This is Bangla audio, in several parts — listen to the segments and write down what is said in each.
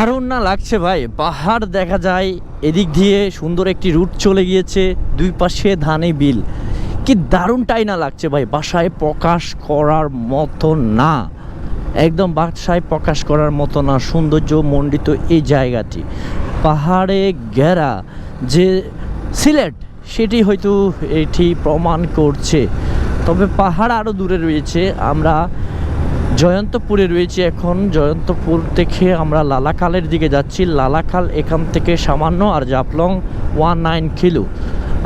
দারুণ না লাগছে ভাই? পাহাড় দেখা যায়, এদিক দিয়ে সুন্দর একটি রুট চলে গিয়েছে, দুই পাশে ধানে বিল। কি দারুণটাই না লাগছে ভাই? বাসায় প্রকাশ করার মতো না। একদম বাসায় প্রকাশ করার মতো না, সৌন্দর্য মণ্ডিত এই জায়গাটি। পাহাড়ে ঘেরা যে সিলেট, সেটি হয়তো এটি প্রমাণ করছে। তবে পাহাড় আরও দূরে রয়েছে, আমরা জয়ন্তপুরে রয়েছে এখন। জয়ন্তপুর থেকে আমরা লালাকালের দিকে যাচ্ছি। লালাকাল এখান থেকে সামান্য আর জাপলং ওয়ান নাইন কিলো।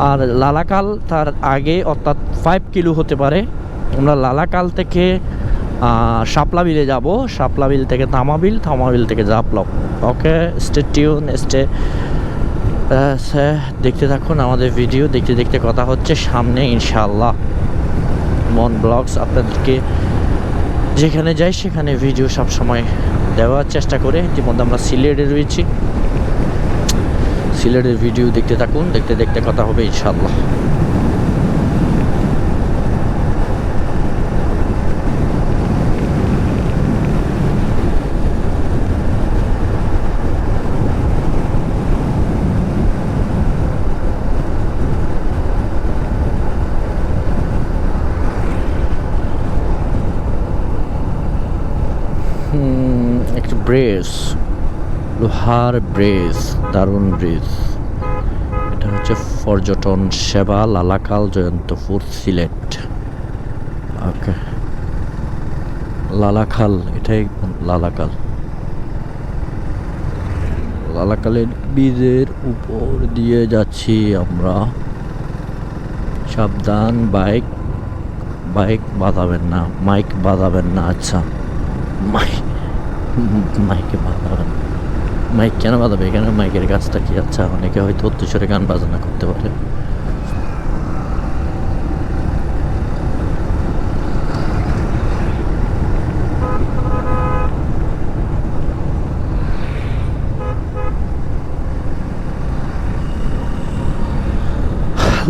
আর লালাকাল তার আগে অর্থাৎ ফাইভ কিলো হতে পারে। আমরা লালাকাল থেকে আহ, শাপলা বিলে যাব। শাপলা বিল থেকে তামাবিল তামাবিল থেকে Jaflong okay stay tune stay দেখতে থাকুন আমাদের ভিডিও দেখতে দেখতে কথা হচ্ছে সামনে ইনশাল্লাহ মন ব্লগস আপনাদেরকে যেখানে যাই, সেখানে ভিডিও সবসময় দেওয়ার চেষ্টা করে। ইতিমধ্যে আমরা সিলেটে রয়েছি। সিলেটের ভিডিও দেখতে থাকুন, দেখতে দেখতে কথা হবে ইনশাল্লাহ একটা ব্রেস লোহার ব্রেস দারুণ ব্রিজ এটা হচ্ছে পর্যটন সেবা, লালাকাল জয়ন্তপুর সিলেট। ওকে। লালাখাল এটাই লালাকাল। লালাকালের ব্রিজের উপর দিয়ে যাচ্ছি আমরা। সাবধান, বাইক বাইক বাঁধাবেন না, মাইক বাঁধাবেন না আচ্ছা। মাইক বাঁধাবেন মাইক কেন বাঁধাবে? এখানে মাইকের কাজটা কি? আচ্ছা অনেকে হয়তো উত্তরস্বরে গান বাজনা করতে পারে।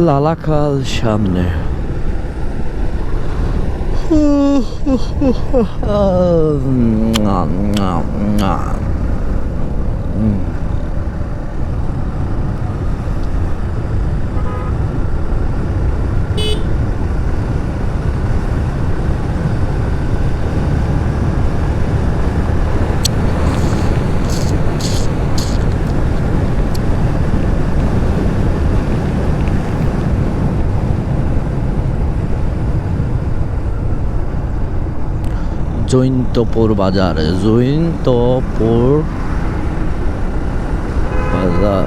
লালাকাল সামনে। ああ。জৈন্তপুর বাজার জৈন্তপুর বাজার।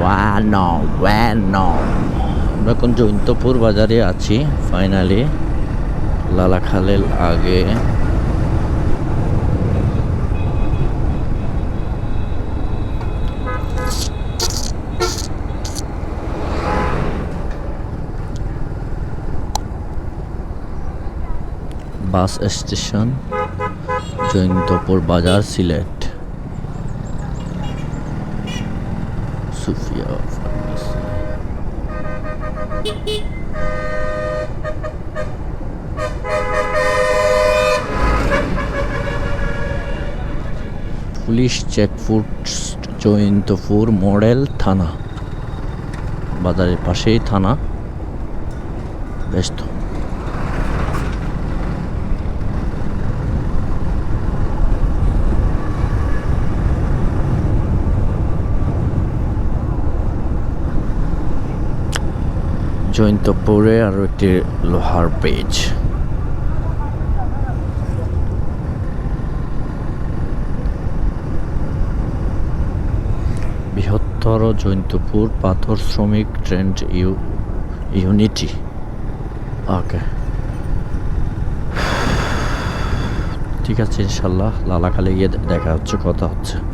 ওয়ান আমরা এখন জৈন্তপুর বাজারে আছি ফাইনালি লালাখালের আগে। বাস স্টেশন, জৈন্তপুর বাজার, Sylhet. Sufia police checkpost, Jaintapur model থানা। বাজারের পাশেই থানা। ব্যস্ত। জৈন্তপুরে আরও একটি লোহার পেজ। বৃহত্তর জৈন্তপুর পাথর শ্রমিক ট্রেন্ড ইউ ইউনিটি। ওকে। ঠিক আছে, ইনশাল্লাহ, লালাখালে গিয়ে দেখা হচ্ছে, কথা হচ্ছে।